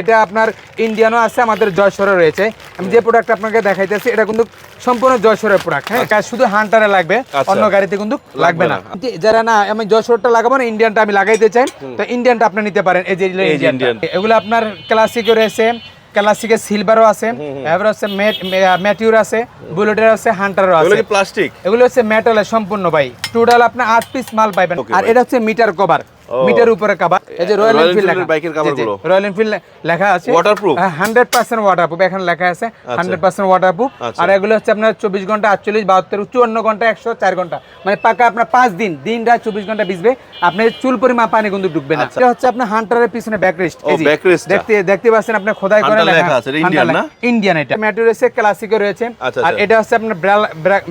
এটা আপনার ইন্ডিয়ানও আছে আমাদের জয়সরে রয়েছে। আমি যে প্রোডাক্ট আপনাকে দেখাইতেছি এটা কিন্তু সম্পূর্ণ জয়সরের প্রোডাক্ট হ্যাঁ? কাজ শুধু হান্টারে লাগবে আচ্ছা। অন্য গাড়িতে কিন্তু লাগবে না। যারা না আমি জয়সরটা লাগাবো না ইন্ডিয়ানটা আমি লাগাইতে চাই তো ইন্ডিয়ানটা আপনি নিতে পারেন এই যে এগুলো আপনার ক্লাসিকও রয়েছে ক্লাসিকের সিলভারও আছে এবার হচ্ছে ম্যাটিউর আছে বুলেটের আছে হান্টারও আছে প্লাস্টিক এগুলো হচ্ছে মেটালের সম্পূর্ণ ভাই। টোটাল আপনি আট পিস মাল পাইবেন। আর এটা হচ্ছে মিটার কভার। মিটার উপরে কভার এই যে রয়্যাল এনফিল্ড লেখা। বাইকের cover গুলো। রয়্যাল এনফিল্ড লেখা আছে? হান্ড্রেড পার্সেন্ট ওয়াটারপ্রুফ এখানে লেখা আছে হান্ড্রেড পার্সেন্ট ওয়াটারপ্রুফ আচ্ছা। আর এগুলো হচ্ছে আপনার চব্বিশ ঘণ্টা আটচল্লিশ বাহাত্তর চুয়ান্ন ঘণ্টা একশো চার ঘণ্টা। মানে পাকা আপনার পাঁচ দিন দিন রাত চব্বিশ ঘণ্টা ভিজবে। আপনি চুল পরিমাণ পানি কিন্তু ঢুকবে না। আচ্ছা। এটা হচ্ছে আপনার হান্টারের পিছনে ব্যাকরেস্ট backrest টা। দেখতে দেখতে পাচ্ছেন আপনি খোদাই করে লেখা। আছে, Indian না? ইন্ডিয়ান এটা। ম্যাটিউর রয়েছে ক্লাসিকও রয়েছে। আচ্ছা, আর আচ্ছা। এটা হচ্ছে আপনার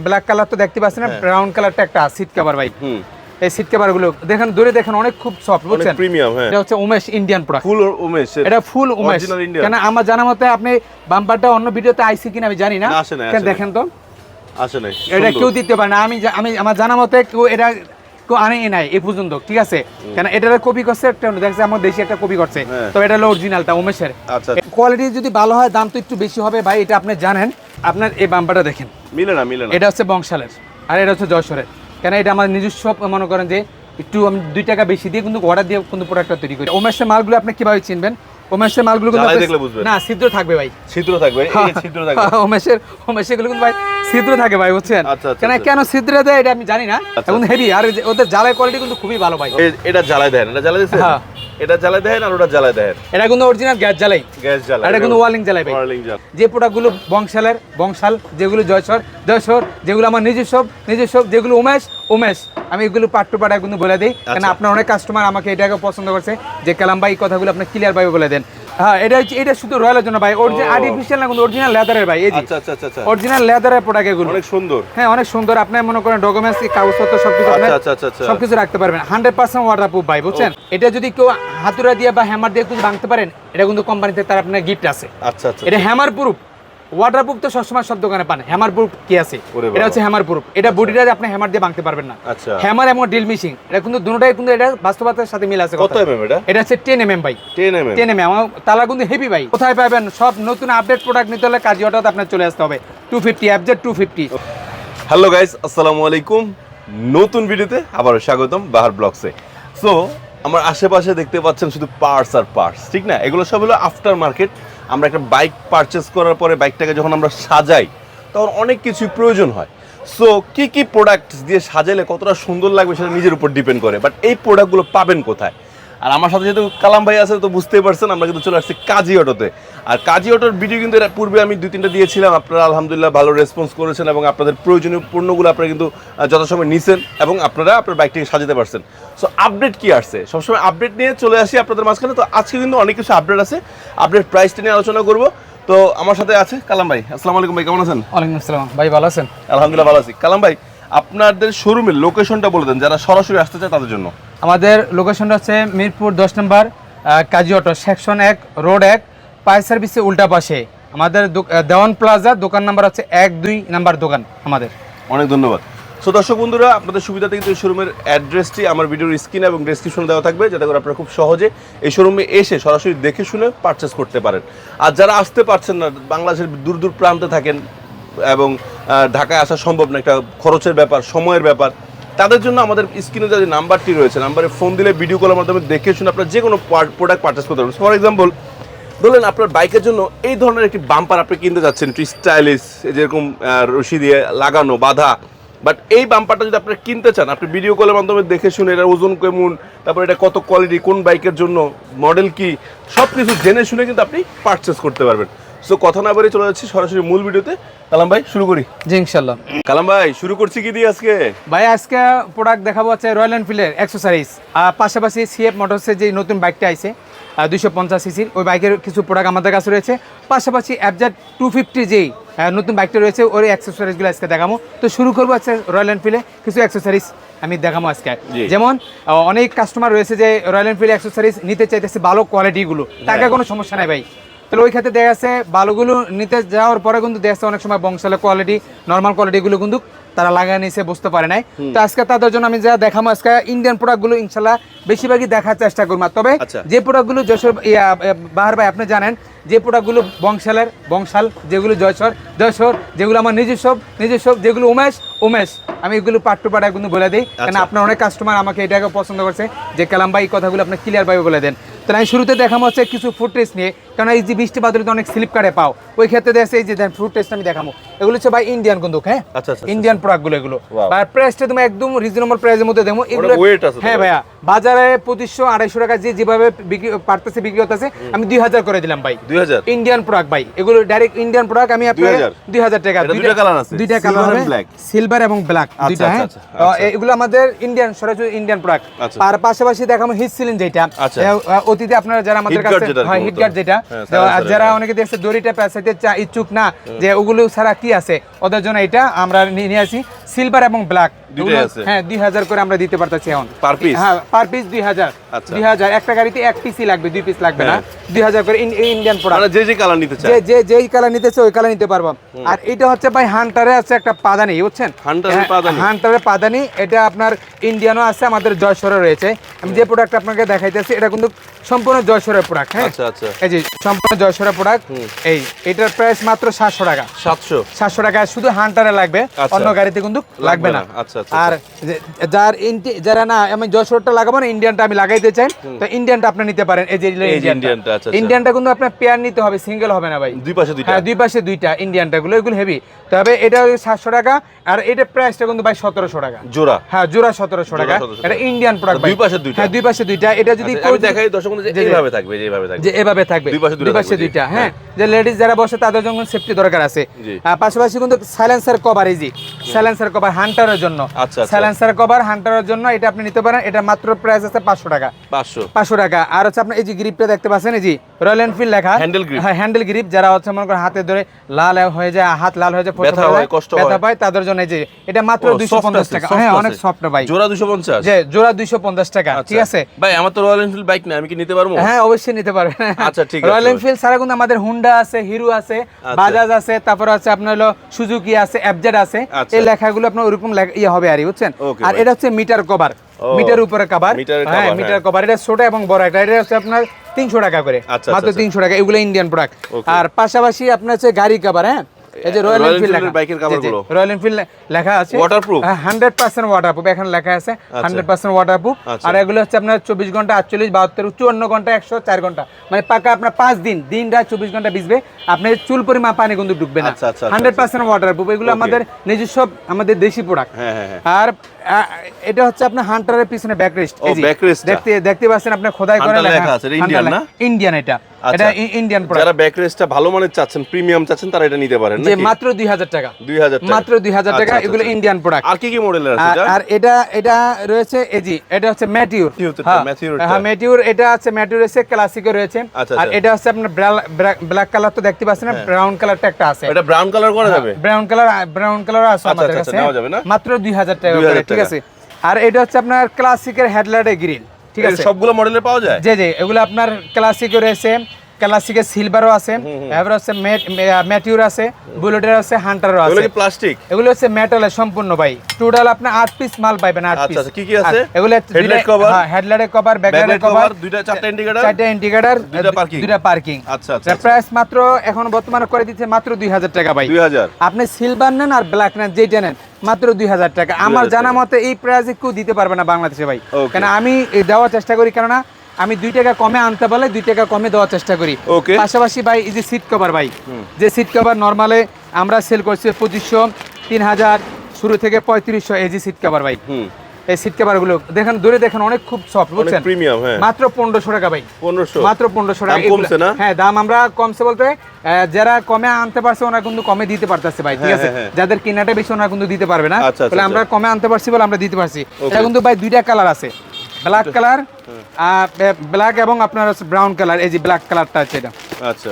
ব্ল্যাক কালার তো দেখতে পাচ্ছেন ব্রাউন কালারটা একটা সিট কভার ভাই। হুম। এই সিট কভারগুলো দেখেন দূরে দেখেন অনেক খুব সফট বুঝছেন? প্রিমিয়াম হ্যাঁ। এটা হচ্ছে Umesh Indian product full Umesh এটা ফুল উমেশ। কেন আমার জানা মতে আপনি বাম্পারটা অন্য ভিডিওতে আইসি কিনা আমি জানি না। দেখেন তো? আসে নাই এটা কেউ দিতে পারে না। আমি আমি আমার জানা মতে কেউ এটা কেউ আনে নাই এই পর্যন্ত ঠিক আছে? কেন এটার কপি করছে একটা দেখছে আমার দেশে একটা কপি করছে। হ্যাঁ। তো এটা হলো অরিজিনালটা উমেশের। আচ্ছা কোয়ালিটি যদি ভালো হয় দাম তো একটু বেশি হবে। ভাই এটা আপনি জানেন। আপনার এই বাম্পারটা দেখেন। মিলে না মিলে না। এটা হচ্ছে বংশালের আর এটা হচ্ছে যশোরের। কেন এটা আমার নিজস্ব মনে করেন যে একটু আমি দুই টাকা বেশি দিয়ে কিন্তু অর্ডার দিয়ে কিন্তু প্রোডাক্টটা তৈরি করি। ওমেশের মালগুলো আপনি কীভাবে চিনবেন? ওমেশের মালগুলো। না ছিদ্র থাকবে ভাই। ছিদ্র থাকবে এই ছিদ্র থাকবে। ওমেশের ওমেশেরগুলো কিন্তু ভাই ছিদ্র থাকে ভাই বুঝছেন? আচ্ছা, আচ্ছা, কেন আচ্ছা। কেন ছিদ্র দেয় এটা আমি জানি না এখন হেভি আর যে ওদের জ্বালাই কোয়ালিটি কিন্তু খুবই ভালো ভাই। এটা জ্বালাই দেন এটা দিচ্ছেন হ্যাঁ। এটা জ্বালাই দেন আর ওটা জ্বালাই দেন এটা কিন্তু অরিজিনাল গ্যাস জ্বালাই। গ্যাস জ্বালাই এটা কিন্তু জ্বালাই ভাই। জ্বালাই। যে প্রোডাক্টগুলো বংশালের বংশাল যেগুলো জয়সর জয়সর যেগুলো আমার নিজস্ব নিজস্ব যেগুলো উমেশ উমেশ। আমি এগুলো পার্ট টু পার্ট কিন্তু বলে দিই। কারণ। আপনার অনেক কাস্টমার আমাকে এটাকে পছন্দ করছে। যে কালাম ভাই কথাগুলো আপনি ক্লিয়ার ভাবে বলে দেন। হ্যাঁ এটা হচ্ছে এটা শুধু রয়্যালের জন্য ভাই। অরিজিনাল ও। আর্টিফিশিয়াল না কিন্তু অরিজিনাল লেদারের ভাই এই আচ্ছা আচ্ছা আচ্ছা অরিজিনাল লেদারের প্রোডাক্ট এগুলো। অনেক সুন্দর। হ্যাঁ অনেক সুন্দর। আপনি মনে করেন ডকুমেন্টস কাগজপত্র সবকিছু আচ্ছা আচ্ছা আচ্ছা আচ্ছা। সবকিছু রাখতে পারবেন। ওয়াটারপ্রুফ ভাই বুঝছেন? এটা যদি কেউ হাতুড়া দিয়ে বা হ্যামার দিয়ে কিছু ভাঙতে পারেন এটা কিন্তু কোম্পানিতে তার আপনার গিফট আছে। আচ্ছা আচ্ছা এটা হ্যামার প্রুফ ওয়াটারপ্রুফ তো সবসময় সব দোকানে পান। হ্যামার প্রুফ কি আছে। এটা হচ্ছে হ্যামার প্রুফ এটা বডিটা আপনি হ্যামার দিয়ে ভাঙতে পারবেন না। আচ্ছা। হ্যামার এবং ড্রিল মেশিন এটা কিন্তু দুটোটাই কিন্তু এটা বাস্তবতার সাথে মিল আছে কত এমএম এটা? এটা হচ্ছে টেন এম এম ভাই। 10 এমএম টেন এম এম আমার তালা কিন্তু হেভি ভাই। কোথায় পাবেন? সব নতুন আপডেট প্রোডাক্ট নিতে হলে কাজী অটোতে আপনার চলে আসতে হবে। টু ফিফটি অ্যাপজেট টু ফিফটি হ্যালো গাইস আসসালামু আলাইকুম। নতুন ভিডিওতে আবারও স্বাগতম বাহার ব্লগসে। সো আমার আশেপাশে দেখতে পাচ্ছেন শুধু পার্টস আর পার্টস ঠিক না? এগুলো সব হলো আফটার মার্কেট আমরা একটা বাইক পারচেস করার পরে বাইকটাকে যখন আমরা সাজাই, তখন অনেক কিছুই প্রয়োজন হয়। সো কি কি প্রোডাক্ট দিয়ে সাজালে কতটা সুন্দর লাগবে সেটা নিজের উপর ডিপেন্ড করে বাট এই প্রোডাক্টগুলো পাবেন কোথায়? আর আমার সাথে যেহেতু কালাম ভাই আছে, তো বুঝতেই পারছেন, আমরা কিন্তু চলে আসছি কাজী অটোতে। আর কাজী অটোর ভিডিও কিন্তু এর পূর্বে আমি দুই তিনটা দিয়েছিলাম। আপনারা আলহামদুলিল্লাহ ভালো রেসপন্স করেছেন এবং আপনাদের প্রয়োজনীয় পণ্যগুলো আপনারা কিন্তু যথাসময় নিছেন এবং আপনারা আপনার বাইকটিকে সাজাতে পারছেন। সো আপডেট কি আসছে? সবসময় আপডেট নিয়ে চলে আসি আপনাদের মাঝখানে। তো আজকে কিন্তু অনেক কিছু আপডেট আছে। আপডেট প্রাইসটা নিয়ে আলোচনা করব। তো আমার সাথে আছে কালাম ভাই। আসসালামু আলাইকুম ভাই কেমন আছেন? ওয়ালাইকুম আসসালাম। ভাই ভালো আছেন? আলহামদুলিল্লাহ ভালো আছি। কালাম ভাই আপনাদের শোরুমের লোকেশনটা বলে দেন যারা সরাসরি আসতে চায় তাদের জন্য। আমাদের লোকেশনটা হচ্ছে মিরপুর দশ নম্বর কাজী অটো সেকশন এক রোড এক পাই সার্ভিসে উল্টা পাশে। আমাদের দেওয়ান প্লাজা, দোকান নাম্বার হচ্ছে এক দুই নাম্বার দোকান আমাদের। অনেক ধন্যবাদ। সো দর্শক বন্ধুরা, আপনাদের সুবিধাতে কিন্তু এই শোরুমের অ্যাড্রেসটি আমার ভিডিওর স্ক্রিন এবং ডেসক্রিপশনে দেওয়া থাকবে, যাতে করে আপনারা খুব সহজে এই শোরুমে এসে সরাসরি দেখে শুনে পারচেস করতে পারেন। আর যারা আসতে পারছেন না, বাংলাদেশের দূর দূর প্রান্তে থাকেন এবং ঢাকায় আসা সম্ভব না, একটা খরচের ব্যাপার, সময়ের ব্যাপার, তাদের জন্য আমাদের স্ক্রিনে যে নাম্বারটি রয়েছে নাম্বারে ফোন দিলে ভিডিও কলের মাধ্যমে দেখে শুনে আপনারা যে কোনো প্রোডাক্ট পারচেস করতে পারবেন। ফর এক্সাম্পল ধরলেন আপনার বাইকের জন্য এই ধরনের একটি বাম্পার আপনি কিনতে যাচ্ছেন স্টাইলিশ যেরকম রশি দিয়ে লাগানো, বাধা। বাট এই বাম্পারটা যদি আপনি কিনতে চান, আপনি ভিডিও কলের মাধ্যমে দেখে শুনে এটার ওজন কেমন, তারপর এটা কত কোয়ালিটি কোন বাইকের জন্য মডেল কি সব কিছু জেনে শুনে কিন্তু আপনি পারচেস করতে পারবেন। সো কথা না বাড়ি চলে যাচ্ছি সরাসরি মূল ভিডিওতে। কালাম ভাই শুরু করি। জি ইনশাল্লাহ কালাম ভাই শুরু করছি কি দিয়ে আজকে? ভাই আজকে প্রোডাক্ট দেখাবো হচ্ছে রয়্যাল এনফিল্ডের অ্যাক্সেসরিজ আর পাশাপাশি সিএফ মোটরসের যে নতুন বাইকটা আছে দুশো পঞ্চাশ সিসির ওই বাইকের কিছু প্রোডাক্ট আমাদের কাছে রয়েছে। পাশাপাশি অ্যাপজাট টু ফিফটি যেই নতুন বাইকটা রয়েছে ওই অ্যাক্সেসরিজগুলো আজকে দেখাবো। তো শুরু করব আজকে রয়্যাল এনফিল্ডে কিছু অ্যাক্সেসরিজ আমি দেখাবো আজকে। যেমন অনেক কাস্টমার রয়েছে যে রয়্যাল এনফিল্ড অ্যাক্সেসরিজ নিতে চাইতেছে ভালো কোয়ালিটিগুলো টাকা কোনো সমস্যা নাই ভাই। তাহলে ওই ক্ষেত্রে দেখা যাচ্ছে বালুগুলো নিতে যাওয়ার পরে কিন্তু দেখা যাচ্ছে অনেক সময় বংশালের কোয়ালিটি নর্মাল কোয়ালিটিগুলো কিন্তু তারা লাগায় নিছে বুঝতে পারে নাই। তো আজকে তাদের জন্য আমি যা দেখাবো আজকে ইন্ডিয়ান প্রোডাক্টগুলো ইনশাল্লাহ বেশিরভাগই দেখার চেষ্টা করব। তবে আচ্ছা। যে প্রোডাক্টগুলো যশোর বাহার ভাই আপনি জানেন যে প্রোডাক্টগুলো বংশালের বংশাল যেগুলো জয়সর জয়সর যেগুলো আমার নিজস্ব নিজস্ব যেগুলো উমেশ উমেশ আমি এগুলো পার্ট টু পার্ট কিন্তু বলে দিই। কারণ আচ্ছা। আপনার অনেক কাস্টমার আমাকে এটাকে পছন্দ করছে যে কালাম ভাই এই কথাগুলো আপনি ক্লিয়ার ভাবে বলে দেন। তাহলে আমি শুরুতে দেখাবো হচ্ছে কিছু ফুটেজ নিয়ে। কারণ এই যে বৃষ্টি বাদলে তো অনেক স্লিপ কার্ডে পাও ওই ক্ষেত্রে দেখছে এই যে দেন ফুড টেস্ট আমি দেখাবো এগুলো হচ্ছে ভাই ইন্ডিয়ান কিন্তু হ্যাঁ? আচ্ছা, আচ্ছা, ইন্ডিয়ান প্রোডাক্টগুলো এগুলো. আর প্রাইসটা তুমি একদম রিজনেবল প্রাইসের মধ্যে দেবো এগুলো হ্যাঁ ভাই। ভাইয়া বাজারে পঁচিশশো আড়াইশো টাকা যে যেভাবে বিক্রি পারতেছে বিক্রি হতেছে আমি দুই হাজার করে দিলাম ভাই। দুই হাজার? ইন্ডিয়ান প্রোডাক্ট ভাই। এগুলো ডাইরেক্ট ইন্ডিয়ান প্রোডাক্ট আমি 2000 দুই হাজার? টাকা দুইটা colour আছে, দুইটা কালার হবে। সিলভার এবং ব্ল্যাক আচ্ছা, দুইটা হ্যাঁ? আচ্ছা, আচ্ছা, আচ্ছা। এগুলো আমাদের ইন্ডিয়ান সরাসরি ইন্ডিয়ান প্রোডাক্ট আচ্ছা। আর পাশাপাশি দেখাবো হিট সিলিং যেটা। আচ্ছা। অতীতে আপনারা যারা আমাদের কাছে হয় হিট গার্ড যেটা। আর যারা। অনেকে দেখছে দড়িটা চা ইচ্ছুক না যে ওগুলো ছাড়া কি আছে? ওদের জন্য এটা আমরা নিয়ে আসি। সিলভার এবং ব্ল্যাক হ্যাঁ দুই হাজার করে আমরা দিতে পারতেছি এখন। Per piece? হ্যাঁ পার পিস দুই হাজার। আচ্ছা। দুই হাজার। একটা গাড়িতে এক পিসই লাগবে দুই পিস লাগবে না। হ্যাঁ। দুই হাজার করে ইন্ডিয়ান প্রোডাক্ট মানে যে যে কালার নিতে চায়। যে যে যেই কালার নিতেছে ওই কালার নিতে পারব। আর এটা হচ্ছে ভাই হান্টারে আছে একটা পাদানি বুঝছেন? হান্টারের হ্যাঁ, পাদানি? হান্টারের পাদানি। এটা আপনার ইন্ডিয়ানও আছে আমাদের জয়সরে রয়েছে। আমি যে প্রোডাক্ট আপনাকে দেখাইতেছি এটা কিন্তু সম্পূর্ণ জয়সরের প্রোডাক্ট হ্যাঁ? আচ্ছা আচ্ছা। এই যে সম্পূর্ণ জয়সরের প্রোডাক্ট এই এটার প্রাইস মাত্র সাতশো টাকা। সাতশো? সাতশো টাকা শুধু হান্টারে লাগবে আচ্ছা। অন্য গাড়িতে কিন্তু লাগবে না। আচ্ছা আচ্ছা আর যার যারা না আমি যশোরটা লাগাবো না ইন্ডিয়ানটা আমি লাগাইতে চাই। তো ইন্ডিয়ানটা আপনি নিতে পারেন এই যে ইন্ডিয়ানটা কিন্তু আপনার পেয়ার নিতে হবে সিঙ্গেল হবে না ভাই। দুই পাশে দুইটা? হ্যাঁ দুই পাশে দুইটা ইন্ডিয়ানটা গুলো এগুলো হেভি তবে এটা সাতশো টাকা আর এটা প্রাইসটা কিন্তু ভাই সতেরোশো টাকা। জোড়া? হ্যাঁ জোড়া সতেরোশো টাকা। এটা ইন্ডিয়ান প্রোডাক্ট দুই পাশে দুইটা? হ্যাঁ দুই পাশে দুইটা। এটা যদি দেখাই দর্শক। এইভাবে থাকবে এইভাবে থাকবে। যে এভাবে থাকবে দুই পাশে দুইটা দুই পাশে থাকবে, জি। দুইটা হ্যাঁ। যে লেডিস যারা বসে তাদের জন্য সেফটি দরকার আছে। পাশাপাশি কিন্তু silencer cover easy silencer cover হান্টারের জন্য। আচ্ছা, আচ্ছা। সাইলেন্সার কভার হান্টারের জন্য এটা আপনি নিতে পারেন। এটা মাত্র প্রাইস আছে পাঁচশো টাকা। পাঁচশো। পাঁচশো টাকা। আর হচ্ছে আপনার এই যে গ্রিপটা দেখতে পাচ্ছেন এই যে রয়্যাল এনফিল্ড লেখা। Handle grip। হ্যাঁ হ্যান্ডেল গ্রিপ যারা হচ্ছে মনে করেন হাতে ধরে লাল হয়ে যায় হাত লাল হয়ে যায় ব্যথা হয়, কষ্ট ব্যথা পায় তাদের জন্য এই যে এটা মাত্র ও, দুইশো soft পঞ্চাশ আছে, টাকা হ্যাঁ অনেক সফট ভাই। জোড়া দুশো পঞ্চাশ? যে জোড়া দুইশো পঞ্চাশ টাকা ঠিক আছে? ভাই আমার তো রয়্যাল এনফিল্ড বাইক না আমি কি নিতে পারব? হ্যাঁ অবশ্যই নিতে পারবেন। আচ্ছা, ঠিক আছে রয়্যাল এনফিল্ড ছাড়া কিন্তু আমাদের হুন্ডা আছে হিরো আছে আচ্ছা। বাজাজ আছে তারপর আছে আপনার হলো সুজুকি আছে এফজেড আছে আচ্ছা। এই লেখাগুলো আপনার ওরকম ইয়ে হবে আর বুঝছেন আর এটা হচ্ছে মিটার কভার মিটার উপরে কভার হ্যাঁ মিটার হ্যাঁ। কভার এটা ছোট এবং বড় একটা এটা হচ্ছে আপনার তিনশো টাকা করে আচ্ছা, মাত্র আচ্ছা। তিনশো টাকা এগুলো ইন্ডিয়ান প্রোডাক্ট আর পাশাপাশি আপনার হচ্ছে গাড়ি কভার হ্যাঁ এই যে রয়্যাল বাইকের। রয়্যাল এনফিল্ড লেখা আছে? হান্ড্রেড পার্সেন্ট ওয়াটারপ্রুফ এখানে লেখা আছে হান্ড্রেড পার্সেন্ট ওয়াটারপ্রুফ আচ্ছা। আর এগুলো হচ্ছে আপনার চব্বিশ ঘণ্টা আটচল্লিশ বাহাত্তর চুয়ান্ন ঘণ্টা একশো চার ঘণ্টা। মানে পাকা আপনার পাঁচ দিন দিন রাত চব্বিশ ঘণ্টা ভিজবে আপনার চুল পরিমাণ পানি কিন্তু ঢুকবে না। আচ্ছা, আচ্ছা, আচ্ছা, হান্ড্রেড পার্সেন্ট ওয়াটারপ্রুফ এগুলো আমাদের নিজস্ব আমাদের দেশি প্রোডাক্ট হ্যাঁ হ্যাঁ হ্যাঁ। আর এটা হচ্ছে আপনার হান্টারের পিছনে ব্যাকরেস্ট দেখতে দেখতে পাচ্ছেন আপনি খোদাই করে লেখা। আছে, Indian না? ইন্ডিয়ান এটা। আচ্ছা। এটা ইন্ডিয়ান প্রোডাক্ট যারা ভালো মানের চাচ্ছেন প্রিমিয়াম চাচ্ছেন তারা এটা নিতে পারেন যে মাত্র দুই হাজার টাকা। দুই হাজার টাকা। মাত্র দুই হাজার টাকা আচ্ছা, আচ্ছা, এগুলো আচ্ছা। ইন্ডিয়ান প্রোডাক্ট আর কি কি মডেলের আছে আর- এটা? আর এটা এটা রয়েছে এজি এটা হচ্ছে ম্যাটিউর হ্যাঁ। হ্যাঁ ম্যাটিউর এটা আছে ম্যাটিউর রয়েছে ক্লাসিকও রয়েছে। আচ্ছা, আর আচ্ছা। এটা হচ্ছে আপনার ব্ল্যাক কালার তো দেখতে পাচ্ছেন না ব্রাউন কালারটা একটা আছে। এটা ব্রাউন কালার করা যাবে? ব্রাউন কালার ব্রাউন কালার আছে আচ্ছা, আমাদের আচ্ছা, কাছে? মাত্র দুই হাজার টাকা ঠিক আছে। আর এটা হচ্ছে আপনার ক্লাসিকের হেডলাইটের গ্রিল ঠিক আছে। সবগুলো মডেলের পাওয়া যায়? জি জি এগুলো আপনার ক্লাসিকও রয়েছে। ক্লাসিকের সিলভারও আছে এবার হচ্ছে ম্যাটিউর আছে বুলেটের আছে হান্টারও আছে প্লাস্টিক এগুলো হচ্ছে মেটালের সম্পূর্ণ ভাই টোটাল আপনি আট পিস মাল পাইবেন আট আচ্ছা, পিস আচ্ছা, কি কি আছে? এগুলো Headlight cover? হেডলাইটের কভার ব্যাকলাইটের কভার দুইটা চারটা indicator? চারটা ইন্ডিকেটর দুইটা parking? দুইটা পার্কিং আচ্ছা, আচ্ছা, আচ্ছা। প্রাইস মাত্র এখন বর্তমানে করে দিচ্ছে মাত্র দুই হাজার টাকা ভাই দুই হাজার আপনি সিলভার নেন আর ব্ল্যাক নেন যেটা নেন মাত্র দুই হাজার টাকা আমার জানা মতে এই প্রাইসে কেউ দিতে পারবে না বাংলাদেশে ভাই. কেন আমি দেওয়ার চেষ্টা করি কেননা আমি দুই টাকা কমে আনতে পারলে দুই টাকা কমে দেওয়ার চেষ্টা করি। Okay. পাশাপাশি ভাই এই যে সিট কভার ভাই যে সিট কভার নর্মালে আমরা সেল করছি পঁচিশশো তিন হাজার শুরু থেকে পঁয়ত্রিশশো এই যে সিট কভার ভাই। এই সিট কভারগুলো দেখেন দূরে দেখেন অনেক খুব সফট বুঝছেন? প্রিমিয়াম হ্যাঁ। মাত্র পনেরোশো টাকা ভাই। পনেরোশো। মাত্র পনেরোশো টাকা। দাম কমছে না? হ্যাঁ দাম আমরা কমছে বলতে যারা কমে আনতে পারছে ওনারা কিন্তু কমে দিতে পারতেছে ভাই ঠিক হ্যাঁ, আছে? হ্যাঁ। যাদের কেনাটা বেশি ওনারা কিন্তু দিতে পারবে না। আচ্ছা, আচ্ছা, তাহলে আমরা আচ্ছা। কমে আনতে পারছি বলে আমরা দিতে পারছি. এটা কিন্তু ভাই দুইটা কালার আছে। ব্ল্যাক কালার আর ব্ল্যাক এবং আপনার হচ্ছে ব্রাউন কালার এই যে ব্ল্যাক কালারটা আছে এটা। আচ্ছা।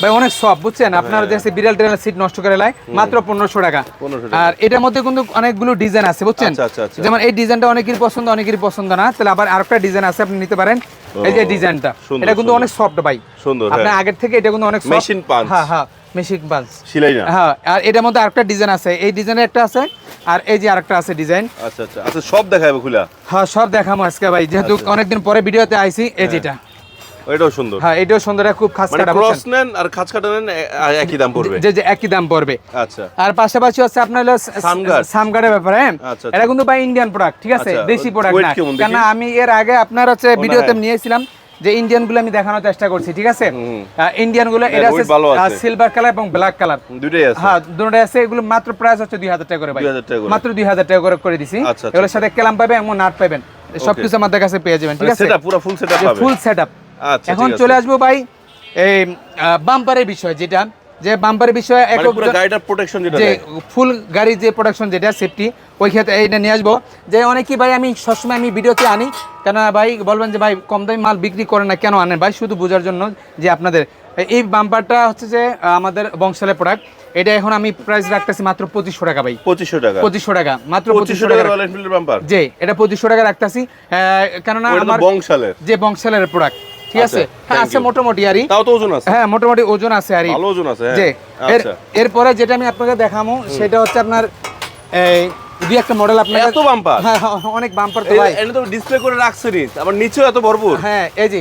ভাই অনেক সব বুঝছেন? আপনারা হ্যাঁ। দেখছি বিড়াল টিরাল সিট নষ্ট করে লাই মাত্র পনেরোশো টাকা। 1500 টাকা। আর এটার মধ্যে কিন্তু অনেকগুলো ডিজাইন আছে বুঝছেন? আচ্ছা, আচ্ছা, আচ্ছা। যেমন এই ডিজাইনটা অনেকের পছন্দ অনেকেরই পছন্দ না। তাহলে আবার আরেকটা ডিজাইন আছে আপনি নিতে পারেন। এই যে ডিজাইনটা এটা কিন্তু অনেক সফট ভাই। সুন্দর, আপনার হ্যাঁ। আগের থেকে এটা কিন্তু অনেক। Machine punch। হ্যাঁ হ্যাঁ। মেশিন পাঞ্চ সিলাই না? হ্যাঁ আর এটার মধ্যে আরেকটা ডিজাইন আছে। এই ডিজাইনের একটা আছে আর এই যে আরেকটা আছে ডিজাইন। আচ্ছা আচ্ছা। আচ্ছা সব দেখাবে খুলা? হ্যাঁ সব দেখাবো আজকে ভাই। যেহেতু আচ্ছা। অনেকদিন পরে ভিডিওতে আইছি এই যেটা। এটাও সুন্দর। হ্যাঁ এটাও সুন্দর খুব খাস মানে কাটা ক্রস নেন আর খাঁচ কাটা নেন একই দাম পড়বে। যে যে একই দাম পড়বে। আচ্ছা। আর পাশাপাশি হচ্ছে আপনার হলো। সামগার্ডের ব্যাপারে হ্যাঁ? আচ্ছা, আচ্ছা। এটা কিন্তু ভাই ইন্ডিয়ান প্রোডাক্ট ঠিক আছে? আচ্ছা, দেশি প্রোডাক্ট না? কেন আমি এর আগে আপনার হচ্ছে ভিডিওতে নিয়েছিলাম যে ইন্ডিয়ানগুলো আমি দেখানোর চেষ্টা করছি ঠিক আছে? ইন্ডিয়ানগুলো ইন্ডিয়ানগুলো হ্যাঁ, এটা আছে। সিলভার কালার এবং ব্ল্যাক কালার দুটোই আছে। হ্যাঁ দুটোই আছে এগুলো মাত্র প্রাইস হচ্ছে দুই হাজার টাকা করে ভাই। 2000 টাকা মাত্র দুই হাজার টাকা করে করে দিছি। আচ্ছা, আচ্ছা, এগুলোর সাথে কেলাম পাবেন এবং নাট পাবেন। সবকিছু আমাদের কাছে পেয়ে যাবেন ঠিক আছে? সেটা পুরো ফুল সেটআপ পাবেন। ফুল সেটআপ আচ্ছা এখন চলে আসব ভাই এই বাম্পারের বিষয় যেটা যে বাম্পার বিষয়ে মানে একক গাড়িটার প্রোটেকশন যেটা যে ফুল গাড়ির যে প্রোডাকশন যেটা সেফটি ওই ক্ষেত্রে এইটা নিয়ে আসব। যে অনেকেই ভাই আমি সবসময় আমি ভিডিওতে আনি কেন ভাই বলবেন যে ভাই কম দামি মাল বিক্রি করে না কেন আনেন? ভাই শুধু বোঝার জন্য যে আপনাদের এই বাম্পারটা হচ্ছে যে আমাদের বংশালের প্রোডাক্ট এটা এখন আমি প্রাইস রাখতেছি মাত্র পঁচিশশো টাকা ভাই। পঁচিশশো টাকা। পঁচিশশো টাকা মাত্র পঁচিশশো টাকা বাম্পার যে এটা পঁচিশশো টাকা রাখতেছি। কেননা আমার বংশালের। যে বংশালের প্রোডাক্ট ঠিক আছে? হ্যাঁ আছে মোটামুটি আরই তাও তো ওজন আছে? হ্যাঁ মোটামুটি ওজন আছে আরই ভালো ওজন আছে হ্যাঁ আচ্ছা। এরপরে যেটা আমি আপনাকে সেটা হচ্ছে আপনার এই দুই একটা মডেল আপনার এত বাম্পার হ্যাঁ হ্যাঁ, অনেক বাম্পার তো ভাই। এটা তো ডিসপ্লে করে রাখছে আবার নিচেও এত ভরপুর। হ্যাঁ এই যে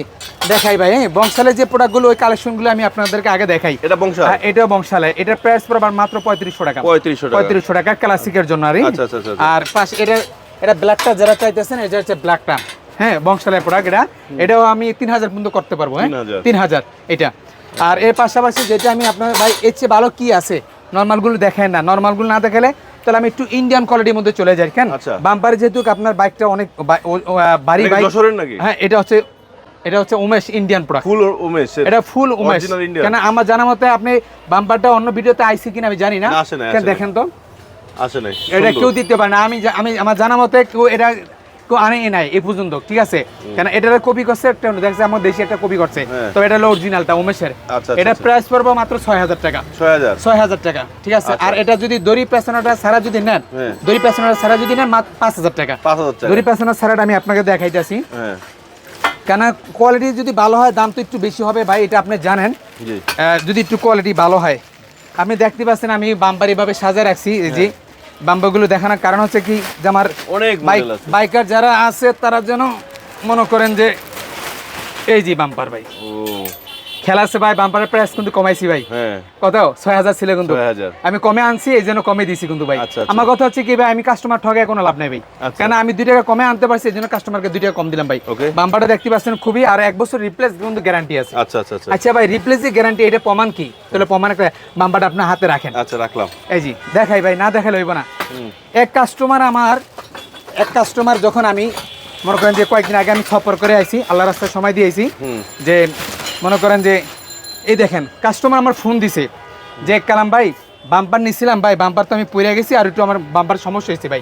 দেখাই ভাই হ্যাঁ বংশালের যে প্রোডাক্টগুলো ওই কালেকশনগুলো আমি আপনাদেরকে আগে দেখাই। এটা বংশাল? হ্যাঁ, এটাও বংশালে। এটা প্রাইস পড়বে মাত্র পঁয়ত্রিশশো টাকা। পঁয়ত্রিশশো টাকা। পঁয়ত্রিশশো টাকা ক্লাসিকের জন্য আর। আচ্ছা, আচ্ছা, আচ্ছা, আচ্ছা। আর পাশ এটা এটা ব্ল্যাকটা যারা চাইতেছেন এটা হচ্ছে ব্ল্যাকটা হ্যাঁ বংশালের প্রোডাক্ট এটা। এটাও আমি তিন হাজার পর্যন্ত করতে পারব হ্যাঁ? তিন হাজার। এটা। আর এর পাশাপাশি যেটা আমি আপনার ভাই এর চেয়ে ভালো কি আছে? নর্মালগুলো দেখেন না। নর্মালগুলো না দেখালে তাহলে আমি একটু ইন্ডিয়ান কোয়ালিটির মধ্যে চলে যাই কেন? আচ্ছা। বাম্পারে যেহেতু আপনার বাইকটা অনেক ভারী বাইক হ্যাঁ এটা হচ্ছে এটা হচ্ছে Umesh Indian product full Umesh এটা ফুল উমেশ। কেন আমার জানা মতে আপনি বাম্পারটা অন্য ভিডিওতে আইসি কিনা আমি জানি না। দেখেন তো। আসে নাই এটা। কেউ দিতে পারে না। আমি আমি আমার জানা মতে কেউ এটা আনে নাই এই পর্যন্ত ঠিক আছে? কেন এটার কপি করছে একটা দেখছে আমার দেশে একটা কপি করছে। হ্যাঁ। তো এটা হলো অরিজিনালটা উমেশের। আচ্ছা, এটা আচ্ছা। প্রাইস পড়বে মাত্র ছয় হাজার টাকা। ছয় হাজার। টাকা ঠিক আছে? আচ্ছা। আর এটা যদি দড়ি পেছনাটা সারা যদি নেন হ্যাঁ। দড়ি পেছনাটা সারা যদি নেন মাত্র পাঁচ হাজার টাকা। দড়ি পেছনার সারাটা আমি আপনাকে দেখাইতেছি। হ্যাঁ। কেন কোয়ালিটি যদি ভালো হয় দাম তো একটু বেশি হবে ভাই এটা আপনি জানেন। যদি একটু কোয়ালিটি ভালো হয়। আপনি দেখতে পাচ্ছেন আমি বাম্পার এভাবে সাজায় রাখছি এই যে বাম্পারগুলো দেখানোর কারণ হচ্ছে কি যে আমার অনেক বাইক বাইকার যারা আছে তারা যেন মনে করেন যে এই যে বাম্পার বাইক। ও। খেলা আছে ভাই বাম্পারের প্রাইস কিন্তু কমাইছি ভাই। হ্যাঁ। কত? ছয় হাজার ছিল কিন্তু। আমি কমে আনছি এই জন্য কমে দিছি কিন্তু ভাই। আচ্ছা, আচ্ছা। আমার কথা হচ্ছে কি ভাই আমি কাস্টমার ঠগায় কোনো লাভ নেই ভাই। আচ্ছা। কেন আমি দুই টাকা কমে আনতে পারছি এই জন্য কাস্টমারকে দুই টাকা কম দিলাম ভাই. বাম্পারটা দেখতে পাচ্ছেন খুবই আর এক বছর রিপ্লেস কিন্তু গ্যারান্টি আছে। আচ্ছা আচ্ছা আচ্ছা। আচ্ছা ভাই রিপ্লেস যে গ্যারান্টি এটা প্রমাণ কি? তাহলে প্রমাণ একটা বাম্পারটা আপনার হাতে রাখেন। আচ্ছা রাখলাম। এই জি দেখাই ভাই না দেখালে হইব না। এক কাস্টমার আমার এক কাস্টমার যখন আমি মনে করেন যে কয়েকদিন আগে আমি সফর করে আইছি আল্লাহ রাস্তায় সময় দিয়েছি যে মনে করেন যে এই দেখেন কাস্টমার আমার ফোন দিছে যে কালাম ভাই বাম্পার নিছিলাম ভাই বাম্পার তো আমি পড়ে গেছি আর একটু আমার বাম্পার সমস্যা হয়েছে ভাই।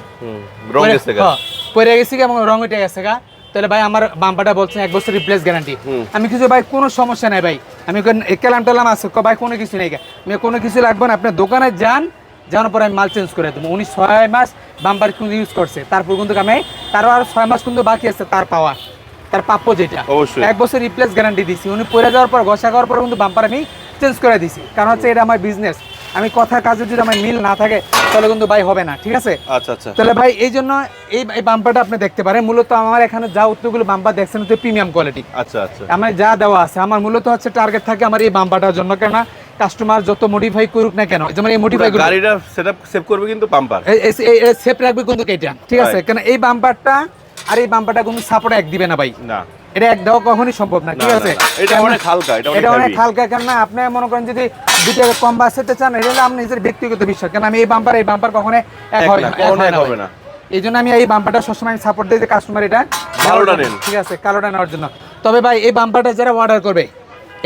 পরে-। হ্যাঁ, পরে গেছি এবং রং উঠে গেছে গা। তাহলে ভাই আমার বাম্পারটা বলছেন এক বছর রিপ্লেস গ্যারান্টি আমি কিছু ভাই কোনো সমস্যা নাই ভাই। আমি কেলাম টেলাম আছে ভাই কোনো কিছু নেই আমি কোনো কিছু লাগবে না। আপনার দোকানে যান যাওয়ার পরে আমি মাল চেঞ্জ করে দেবো। উনি ছয় মাস বাম্পার কিন্তু ইউজ করছে। তারপর কিন্তু আমি তারও আর ছয় মাস কিন্তু বাকি আছে তার পাওয়া। তার প্রাপ্য যেটা। এক বছর রিপ্লেস গ্যারান্টি দিছি। উনি পরে যাওয়ার পর ঘষা খাওয়ার পর কিন্তু বাম্পার আমি চেঞ্জ করে দিছি। কারণ হচ্ছে এটা আমার বিজনেস আমি কথা কাজে যদি আমার মিল না থাকে তাহলে কিন্তু ভাই হবে না ঠিক আছে? আচ্ছা আচ্ছা। তাহলে ভাই এই জন্য এই এই বাম্পারটা আপনি দেখতে পারেন। মূলত আমার এখানে যা উত্তরগুলো বাম্পার দেখছেন হচ্ছে প্রিমিয়াম কোয়ালিটি আচ্ছা আচ্ছা। আমার যা দেওয়া আছে আমার মূলত হচ্ছে টার্গেট থাকে আমার এই বাম্পারটার জন্য। কেননা কাস্টমার যত মডিফাই করুক না কেন যেমন এই মডিফাই পুরো গাড়িটা সেটআপ সেভ করবে কিন্তু পাম্পার সেফ রাখবে কিন্তু এটা ঠিক আছে. কেন এই বাম্পারটা আর এই বাম্পারটা কোনো সাপোর্ট এক দিবে না ভাই। না। এটা এক দেওয়া কখনই সম্ভব না ঠিক আছে। এটা অনেক হালকা, এটা অনেক এটা অনেক হালকা কেন না আপনি মনে করেন যদি দু টাকা কম বাঁচাতে চান এটা হলো নিজের ব্যক্তিগত বিষয় কেন আমি এই বাম্পার এই বাম্পার কখনো এক হয় না, কখনো এক হবে না। এই জন্য আমি এই বাম্পারটা সবসময় সাপোর্ট দিই যে কাস্টমার এটা ভালোটা নেন। ঠিক আছে কালোটা নেওয়ার জন্য। তবে ভাই এই বাম্পারটা যারা অর্ডার করবে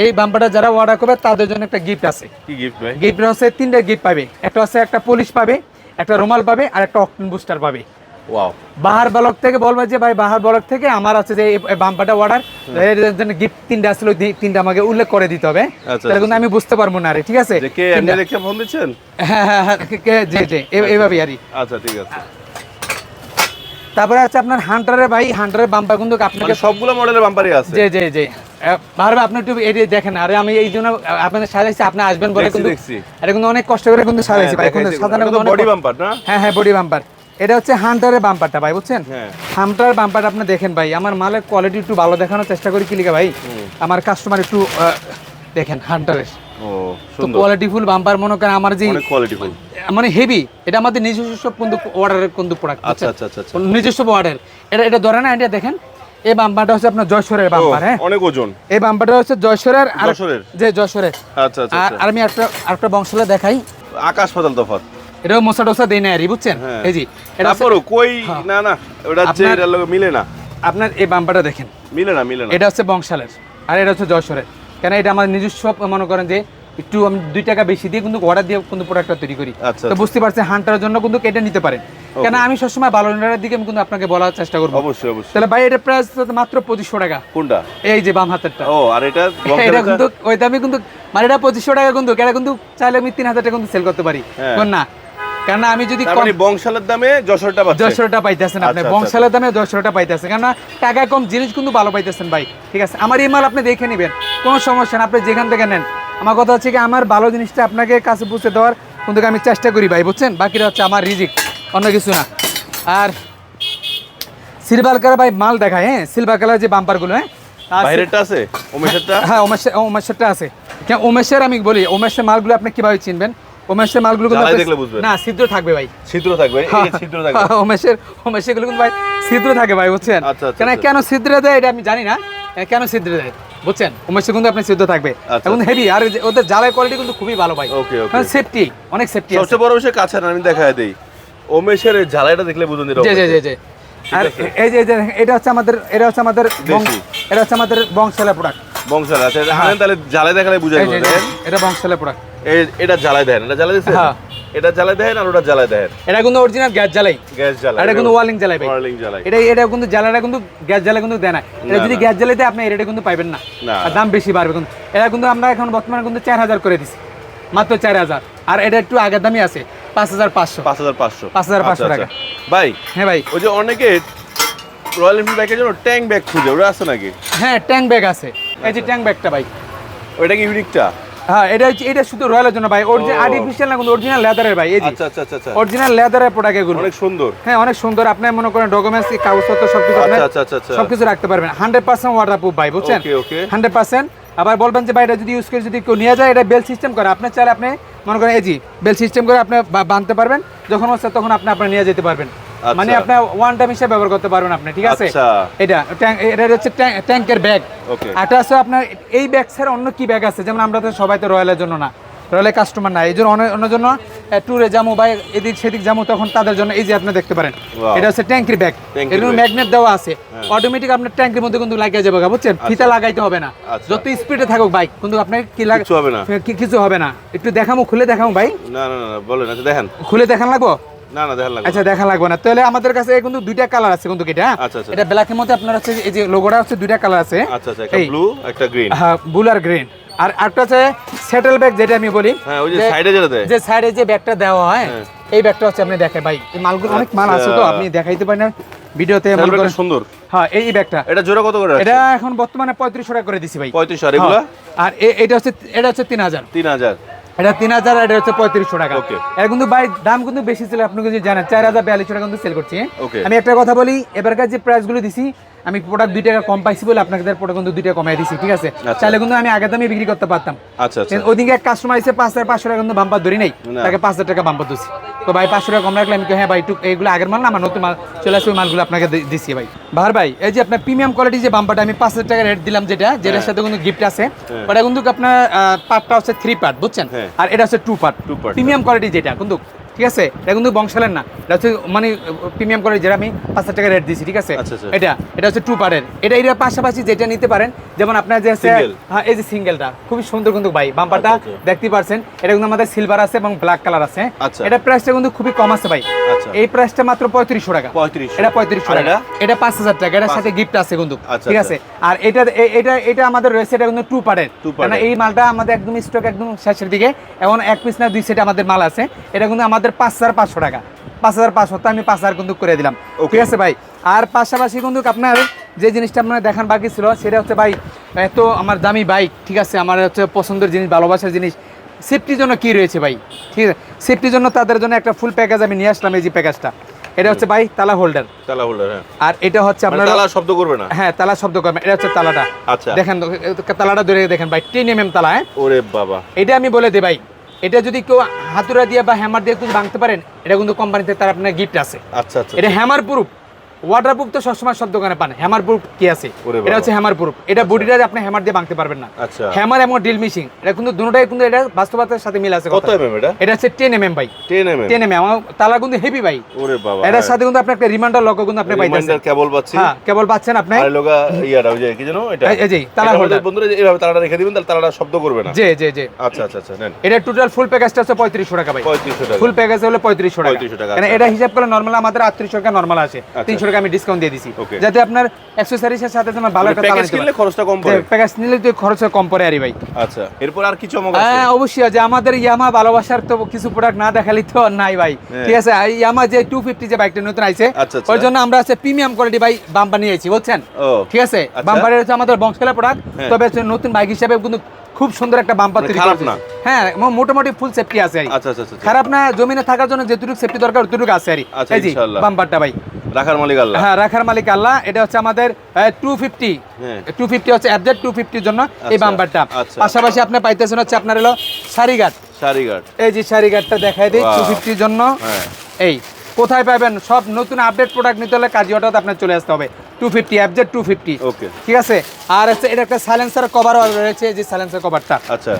এই বাম্পারটা যারা অর্ডার করবে তাদের জন্য একটা গিফট আছে। কি গিফট ভাই? গিফট হচ্ছে তিনটা গিফট পাবে। একটা হচ্ছে একটা পুলিশ পাবে একটা রুমাল পাবে আর একটা অক্টিন বুস্টার পাবে। ওয়াও বাহার ব্লক থেকে বলব যে ভাই বাহার ব্লক থেকে আমার আছে যে বাম্পাটা অর্ডার গিফট তিনটা আসলে তিনটা আমাকে উল্লেখ করে দিতে হবে। আচ্ছা, তাহলে কিন্তু আমি বুঝতে পারব না আরে ঠিক আছে? যে কে এমনি দেখে ফোন দিচ্ছেন? হ্যাঁ হ্যাঁ হ্যাঁ কে- কে জি জি এ- আরই। আচ্ছা ঠিক আছে। তারপরে আছে আপনার হান্টারের ভাই হান্টারের বাম্পার কিন্তু আপনাকে মানে সবগুলো মডেলের বাম্পারই আছে? জি জি জি। বারবার আপনি একটু এটি দেখেন আরে আমি এই জন্য আপনাদের সাজাইছি আপনি আসবেন বলে কিন্তু দেখছি। এটা কিন্তু অনেক কষ্ট করে কিন্তু সাজাইছি ভাই। কিন্তু সাধারণত বডি বাম্পার না? হ্যাঁ হ্যাঁ বডি বাম্পার এটা হচ্ছে হান্টারের বাম্পারটা ভাই বুঝছেন? হ্যাঁ। হান্টার বাম্পারটা আপনি দেখেন ভাই আমার মালের কোয়ালিটি একটু ভালো দেখানোর চেষ্টা করি কিলিকা ভাই? আমার কাস্টমার একটু দেখেন হান্টারের। ও কোয়ালিটি ফুল বাম্পার মনে করেন আমার যে কোয়ালিটিফুল মানে হেভি এটা আমাদের নিজস্ব কিন্তু অর্ডারের কিন্তু প্রোডাক্ট আচ্ছা আচ্ছা আচ্ছা আচ্ছা। নিজস্ব অর্ডার এটা এটা ধরে না এটা দেখেন। এই বাম্পারটা হচ্ছে আপনার জয়সরের বাম্পার হ্যাঁ? অনেক ওজন। এই বাম্পারটা হচ্ছে আর? যে আচ্ছা আচ্ছা আর। আমি একটা বংশলা দেখাই। আকাশ পাতাল তফাৎ। এটাও মশা টসা দেই না আরই বুঝছেন? হ্যাঁ। এই জি এটা তারপরও কই না না ওটা হচ্ছে আপনার- এটার লগে মিলে না। আপনার এই বাম্পারটা দেখেন। মিলে না মিলে না। এটা হচ্ছে বংশালের আর এটা হচ্ছে যশোরের। কেন এটা আমার নিজস্ব মনে করেন যে একটু আমি দুই টাকা বেশি দিয়ে কিন্তু অর্ডার দিয়ে কিন্তু প্রোডাক্টটা তৈরি করি। আচ্ছা, তো বুঝতে পারছেন হান্টারের জন্য কিন্তু এটা নিতে পারেন। কেন আমি সবসময় ভালো রেন্ডারের দিকে আমি কিন্তু আপনাকে বলার চেষ্টা করব। অবশ্যই অবশ্যই। তাহলে ভাই এটা প্রাইস মাত্র পঁচিশশো টাকা। কোনটা? এই যে বাম হাতেরটা। ও আর এটা এটা কিন্তু ওই দামে কিন্তু মানে এটা পঁচিশশো টাকা কিন্তু এটা কিন্তু চাইলে আমি তিন হাজার টাকা কিন্তু সেল করতে পারি। হ্যাঁ। কোন না? কেন আমি যদি মানে বংশালের দামে যশোরটা দশটা পাইতেছেন আপনি। আচ্ছা, আচ্ছা, বংশালের দামে দশটা পাইতেছেন। কেন টাকায় কম জিনিস কিন্তু ভালো পাইতেছেন ভাই। ঠিক আছে? আমার এই মাল আপনি দেখে নেবেন। কোনো সমস্যা না আপনি যেখান থেকে নেন। আমার কথা হচ্ছে কি আমার ভালো জিনিসটা আপনাকে কাছে পৌঁছে দেওয়ার কিন্তু আমি চেষ্টা করি ভাই বুঝছেন? বাকিটা হচ্ছে আমার রিজিক অন্য কিছু না। আর সিলভার কালার ভাই মাল দেখায় হ্যাঁ? সিলভার কালার যে বাম্পারগুলো হ্যাঁ? আর বাইরেরটা আছে? উমেশেরটা হ্যাঁ উমেশের উমেশেরটা আছে। কেন উমেশের আমি বলি উমেশের মালগুলো আপনি কীভাবে চিনবেন? উমেশের মালগুলো কিন্তু দেখলে বুঝবেন। না ছিদ্র থাকবে ভাই। ছিদ্র থাকবে এই ছিদ্র থাকবে। উমেশের উমেশেরগুলো কিন্তু ভাই ছিদ্র থাকে ভাই বুঝছেন? আচ্ছা, আচ্ছা, কেন আচ্ছা। কেন ছিদ্র দেয় এটা আমি জানি না। কেন ছিদ্র দেয়? বুঝছেন? উমেশের কিন্তু আপনি ছিদ্র থাকবে। আচ্ছা, এবং হেভি আর ওদের জ্বালাই কোয়ালিটি কিন্তু খুবই ভালো ভাই। Okay, okay. সেফটি অনেক সেফটি সবচেয়ে বড় বিষয় কাছে আমি দেখায় দেই। ওমেশের এই ঝালাইটা দেখলে বুঝুন জি জি জি আর এই যে এটা হচ্ছে আমাদের এটা হচ্ছে আমাদের এটা হচ্ছে আমাদের বংশালা প্রোডাক্ট বংশাল আছে হানেন তাহলে ঝালাই দেখালে বুঝাই এটা বংশালা প্রোডাক্ট এটা জ্বালাই দেন এটা জ্বালাই দিচ্ছেন হ্যাঁ। এটা জ্বালাই দেন আর ওটা জ্বালাই দেন। এটা কিন্তু অরিজিনাল গ্যাস জ্বালাই। গ্যাস জ্বালাই এটা কিন্তু ওয়ালিং জ্বালাই ভাই। ওয়ার্লিং জ্বালাই। এটা এটা কিন্তু জ্বালাটা কিন্তু গ্যাস জ্বালা কিন্তু দেয় না। এটা যদি। গ্যাস জ্বালাতে আপনি এটা কিন্তু পাইবেন না। আর দাম বেশি বাড়বে কিন্তু। এটা কিন্তু আমরা এখন বর্তমানে কিন্তু চার হাজার করে দিছি। মাত্র চার হাজার। আর এটা একটু আগের দামই আছে পাঁচ হাজার পাঁচশো। পাঁচ হাজার পাঁচশো। 5,500 আচ্ছা, টাকা। আচ্ছা। ভাই হ্যাঁ ভাই। ওই যে অনেকে রয়্যাল এনফিল্ড বাইকের জন্য ট্যাঙ্ক ব্যাগ খুঁজে। ওটা আছে নাকি? হ্যাঁ ট্যাঙ্ক ব্যাগ আছে। এই যে ট্যাঙ্ক ব্যাগটা ভাই। ওইটা কি ইউনিকটা হ্যাঁ এটা এটা শুধু রয়্যালের জন্য ভাই। অরিজিনাল ও। আর্টিফিশিয়াল না কিন্তু অরিজিনাল লেদারের ভাই এই যে। আচ্ছা আচ্ছা আচ্ছা অরিজিনাল লেদারের প্রোডাক্ট এগুলো। অনেক সুন্দর। হ্যাঁ অনেক সুন্দর। আপনি মনে করেন ডকুমেন্টস কাগজপত্র সবকিছু আপনার আচ্ছা আচ্ছা আচ্ছা সবকিছু রাখতে পারবেন। ভাই বুঝছেন? ওকে ওকে আবার বলবেন যে ভাই এটা যদি ইউজ করে যদি কেউ নিয়ে যায় এটা বেল সিস্টেম করে। আপনার চাইলে আপনি মনে করেন এই জি বেল সিস্টেম করে আপনি বাঁধতে পারবেন। যখন হচ্ছে তখন আপনি আপনার নিয়ে যেতে পারবেন। মানে আপনার ওয়ান টাইম হিসেবে ব্যবহার করতে পারবেন আপনি ঠিক আছে? আচ্ছা। এটা এটা হচ্ছে ট্যাঙ্কের ব্যাগ এটা আছে আপনার এই ব্যাগ ছাড়া অন্য কি ব্যাগ আছে? যেমন আমরা তো সবাই তো রয়্যালের জন্য না। রয়্যালের কাস্টমার না এই জন্য অন্য অন্য জন্য ট্যুরে যাব বা এদিক সেদিক যাব তখন তাদের জন্য এই যে আপনি দেখতে পারেন। এটা হচ্ছে ট্যাঙ্কির ব্যাগ ট্যাঙ্কির এর bag। হ্যাঁ। ম্যাগনেট দেওয়া আছে। অটোমেটিক আপনার ট্যাঙ্কের মধ্যে কিন্তু লাগিয়ে যাবে বুঝছেন? ফিতা লাগাইতে হবে না। আচ্ছা। যত স্পিডে থাকুক বাইক কিন্তু আপনার কি লাগে কিচ্ছু হবে না। কিছু হবে না। একটু দেখামো খুলে দেখামো ভাই। না না না না, বলেন আচ্ছা দেখেন। খুলে দেখান লাগবো? না না দেখেন লাগবে আচ্ছা দেখা লাগবে না। তাহলে আমাদের কাছে কিন্তু দুইটা কালার আছে কিন্তু এটা হ্যাঁ? আচ্ছা, আচ্ছা। এটা ব্ল্যাকের মধ্যে আপনার হচ্ছে এই যে লোগোটা হচ্ছে দুইটা কালার আছে। আচ্ছা আচ্ছা একটা ব্লু একটা গ্রিন হ্যাঁ ব্লু আর গ্রিন আর একটা আছে সেটেল ব্যাগ যেটা আমি বলি। হ্যাঁ ওই যে যে- সাইডে যেটা দেয়। যে সাইডে যে ব্যাগটা দেওয়া হয় হ্যাঁ। এই ব্যাগটা হচ্ছে আপনি দেখেন। ভাই এই মালগুলো অনেক মাল আছে তো। আপনি দেখাইতে পারেন না ভিডিওতে। সুন্দর। হ্যাঁ এই ব্যাগটা এটা জোড়া কত করে এটা এখন বর্তমানে টাকা করে দিছি ভাই। পঁয়ত্রিশ আর। আর এটা হচ্ছে এটা হচ্ছে তিন হাজার। তিন হাজার। এটা তিন হাজার এটা হচ্ছে পঁয়ত্রিশশো টাকা। এটা কিন্তু ভাই দাম কিন্তু বেশি ছিল আপনি যদি জানেন। চার হাজার বিয়াল্লিশশো টাকা কিন্তু সেল করছি? আমি একটা কথা বলি এবারকার যে প্রাইসগুলো দিছি আমি প্রোডাক্ট দুই টাকা কম পাইছি বলে আপনাদের প্রোডাক্ট কিন্তু দুই টাকা কমাই দিছি ঠিক আছে? আচ্ছা। চাইলে কিন্তু আমি আগের দামে বিক্রি করতে পারতাম। আচ্ছা আচ্ছা। ওইদিকে এক কাস্টমার এসে পাঁচ হাজার পাঁচশো টাকা কিন্তু বাম্পার ধরি নাই। তাকে পাঁচ হাজার টাকা বাম্পার দিচ্ছি তো ভাই পাঁচশো টাকা কম রাখলে আমি কি, হ্যাঁ ভাই একটু এইগুলো আগের মাল না আমার নতুন মাল চলে আসবে ওই মালগুলো আপনাকে দিচ্ছি ভাই। ভার ভাই এই যে আপনার প্রিমিয়াম কোয়ালিটি যে বাম্পারটা আমি পাঁচ হাজার টাকা রেট দিলাম যেটা যেটার সাথে কিন্তু গিফট আছে হ্যাঁ। ওটা কিন্তু আপনার পার্টটা হচ্ছে থ্রি পার্ট বুঝছেন? হ্যাঁ। আর এটা হচ্ছে টু পার্ট প্রিমিয়াম কোয়ালিটি যেটা কিন্তু ঠিক আছে? এটা কিন্তু বংশালের না। এটা হচ্ছে মানে প্রিমিয়াম করে যেটা আমি পাঁচ হাজার টাকা রেট দিয়েছি ঠিক আছে? আচ্ছা, আচ্ছা। এটা এটা হচ্ছে টু পারের এটা এর পাশাপাশি যেটা নিতে পারেন যেমন আপনার যে আছে হ্যাঁ এই যে সিঙ্গেলটা খুবই সুন্দর কিন্তু ভাই বাম্পারটা আচ্ছা, আচ্ছা। দেখতে পারছেন। এটা কিন্তু আমাদের সিলভার আছে এবং ব্ল্যাক কালার আছে। আচ্ছা। এটা প্রাইসটা কিন্তু খুবই কম আছে ভাই। আচ্ছা। এই প্রাইসটা মাত্র পঁয়ত্রিশশো টাকা। 3500 এটা পঁয়ত্রিশশো টাকা। এটা? এটা পাঁচ হাজার টাকা। এটার সাথে গিফট আছে কিন্তু আচ্ছা, ঠিক আচ্ছা। আছে? আর এটা এটা এটা আমাদের রয়েছে এটা কিন্তু টু পারের এই মালটা আমাদের একদম স্টক একদম শেষের দিকে এখন এক পিস না দুই সেট আমাদের মাল আছে। এটা কিন্তু আমাদের পাঁচ হাজার পাঁচশো টাকা। পাঁচ হাজার পাঁচশো আমি পাঁচ হাজার কিন্তু করে দিলাম। ঠিক আছে ভাই? আর পাশাপাশি কিন্তু আপনার যে জিনিসটা আপনার দেখান বাকি ছিল সেটা হচ্ছে ভাই এত আমার দামি বাইক ঠিক আছে? আমার হচ্ছে পছন্দের জিনিস ভালোবাসার জিনিস। সেফটির জন্য কি রয়েছে ভাই? ঠিক আছে? সেফটির জন্য তাদের জন্য একটা ফুল প্যাকেজ আমি নিয়ে আসলাম এই যে প্যাকেজটা এটা হচ্ছে ভাই তালা হোল্ডার তালা হোল্ডার হ্যাঁ। আর এটা হচ্ছে মানে আপনার তালা শব্দ করবে না? হ্যাঁ তালা শব্দ করবে এটা হচ্ছে তালাটা। আচ্ছা। দেখেন তালাটা ধরে দেখেন ভাই টেন এম এম তালা হ্যাঁ? ওরে বাবা। এটা আমি বলে দিই ভাই এটা যদি কেউ হাতুড়া দিয়ে বা হ্যামার দিয়ে কিছু ভাঙতে পারেন এটা কিন্তু কোম্পানিতে তার আপনার গিফট আছে। আচ্ছা আচ্ছা এটা হ্যামার প্রুফ ওয়াটারপ্রুফ তো সবসময় সব দোকানে পান। হ্যামার প্রুফ কি আছে? এটা হচ্ছে হ্যামার প্রুফ এটা বডিটা আপনি হ্যামার দিয়ে ভাঙতে পারবেন না। হ্যামার ড্রিল মেশিন এটা কিন্তু কিন্তু এটা বাস্তবতার সাথে মিল আছে কত এমএম এটা? এটা হচ্ছে এমএম ভাই। এমএম এমএম তালা কিন্তু হেভি ভাই। ওরে বাবা এটার হ্যাঁ। সাথে কিন্তু আপনি একটা রিমান্ডার লক কিন্তু আপনি পাইতেছেন। রিমান্ডার কেবল পাচ্ছেন হ্যাঁ কেবল পাচ্ছেন আপনি। আর ওই যে কি জানো এটা এই যে তালা হোল্ডার বন্ধুরা এইভাবে তালাটা রেখে দিবেন তাহলে তালাটা শব্দ করবে না। জি জি জি। আচ্ছা আচ্ছা আচ্ছা নেন। এটা টোটাল ফুল প্যাকেজটা হচ্ছে 3500 টাকা ভাই। 3500 টাকা। ফুল প্যাকেজ হলে 3500 টাকা। 3500 টাকা আচ্ছা। এটা হিসাব করলে নরমাল আমাদের 3800 টাকা নরমাল আছে 300 টাকা আমি ডিসকাউন্ট দিয়ে দিছি। যাতে আপনার অ্যাক্সেসরিজের সাথে তোমার ভালো একটা প্যাকেজ কিনলে খরচটা কম পড়ে। প্যাকেজ নিলে তো খরচ কম পড়ে আরে ভাই। আচ্ছা এরপর আর কি চমক আছে? হ্যাঁ অবশ্যই আছে। আমাদের ইয়ামা ভালোবাসার তো কিছু প্রোডাক্ট না দেখালি তো নাই ভাই। হ্যাঁ। ঠিক আছে ইয়ামা যে টু ফিফটি যে বাইকটা নতুন আইছে আচ্ছা, আচ্ছা। জন্য আমরা আছে প্রিমিয়াম কোয়ালিটি বাই বাম্পার নিয়ে আইছি বুঝছেন? ঠিক আছে আচ্ছা। বাম্পারের হচ্ছে আমাদের প্রোডাক্ট হ্যাঁ। তবে নতুন বাইক হিসাবে কিন্তু খুব সুন্দর একটা বাম্পার মানে তৈরি খারাপ না? হ্যাঁ মোটামুটি ফুল সেফটি আছে আচ্ছা আচ্ছা আচ্ছা খারাপ না জমিনে থাকার জন্য যেটুকু সেফটি দরকার ওটুকু আছে আর। আচ্ছা, যে বাম্পারটা ভাই। রাখার মালিক আল্লাহ। হ্যাঁ রাখার মালিক আল্লাহ। এটা হচ্ছে আমাদের টু ফিফটি। টু ফিফটি হচ্ছে অ্যাবজেট টু ফিফটির জন্য এই আচ্ছা, বাম্পারটা আচ্ছা। পাশাপাশি আপনি পাইতেছেন হচ্ছে আপনার হলো সারিঘাট। সারিঘাট। এই যে সারিঘাটটা দেখাই দিই. টু ফিফটির জন্য। হ্যাঁ। এই কোথায় পাবেন? সব নতুন আপডেট প্রোডাক্ট নিতে হলে কাজী হঠাৎ আপনার চলে আসতে হবে। টু ফিফটি অ্যাবজেট টু ফিফটি ওকে ঠিক আছে? আর হচ্ছে এটা একটা সাইলেন্সার কভার রয়েছে যে সাইলেন্সার কভারটা আচ্ছা।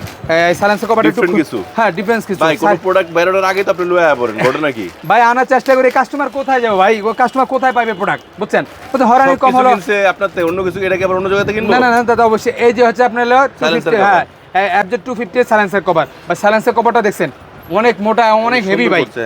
এই সাইলেন্সার কভারটা একটু কিছু? হ্যাঁ ডিফারেন্স কিছু। ভাই কোন প্রোডাক্ট বেরোনোর আগে তো আপনি লয়ে পড়েন ঘটনা কি? ভাই আনার চেষ্টা করি কাস্টমার কোথায় যাবে ভাই? ও কাস্টমার কোথায় পাবে প্রোডাক্ট বুঝছেন? তো হরানি কম হলো। আপনার থেকে অন্য কিছু এটাকে আবার অন্য জায়গাতে কিনবো? না না না দাদা অবশ্যই। এই যে হচ্ছে আপনার হলো Silencer 250 হ্যাঁ অ্যাবজেট টু ফিফটি সাইলেন্সার কভার বা সাইলেন্সার কভারটা দেখছেন? অনেক মোটা অনেক হেভি করছে।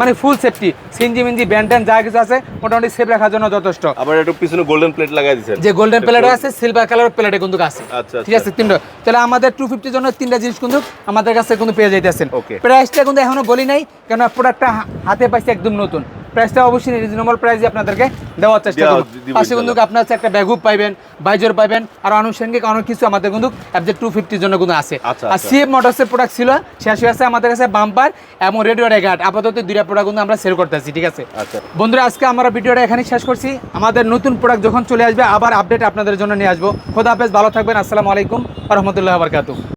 মানে ফুল সেফটি সিনজি মিনজি ব্যান্ডেন যা কিছু আছে মোটামুটি সেফ রাখার জন্য যথেষ্ট। আবার একটু পিছনে গোল্ডেন প্লেট লাগাই দিয়েছেন। যে গোল্ডেন প্লেট আছে সিলভার কালার প্লেটে কিন্তু আছে। আচ্ছা, ঠিক আছে তিনটা। তাহলে আমাদের টু ফিফটির জন্য তিনটা জিনিস কিন্তু আমাদের কাছে কিন্তু পেয়ে যাইতেছেন. প্রাইসটা কিন্তু এখনও বলি নাই কেন প্রোডাক্টটা হাতে পাইছে একদম নতুন। প্রাইসটা অবশ্যই রিজনেবল প্রাইসে আপনাদেরকে দেওয়ার চেষ্টা করব। পাশে কিন্তু। আপনার হচ্ছে একটা ব্যাগুপ পাইবেন বাইজর পাইবেন আর আনুষঙ্গিক অনেক কিছু আমাদের কিন্তু অ্যাবজেট টু ফিফটির জন্য কিন্তু আছে। আচ্ছা, আর। সিএফ মোটরসের প্রোডাক্ট ছিল শেষ হয়ে আছে আমাদের কাছে বাম্পার এবং রেডিও রেগাট আপাতত দুইটা প্রোডাক্ট কিন্তু আমরা সেল করতেছি ঠিক আছে? আচ্ছা। বন্ধুরা আজকে আমরা ভিডিওটা এখানেই শেষ করছি। আমাদের নতুন প্রোডাক্ট যখন চলে আসবে আবার আপডেট আপনাদের জন্য নিয়ে আসব। খোদা হাফেজ ভালো থাকবেন। আসসালামু আলাইকুম রহমতুল্লাহ বারকাতু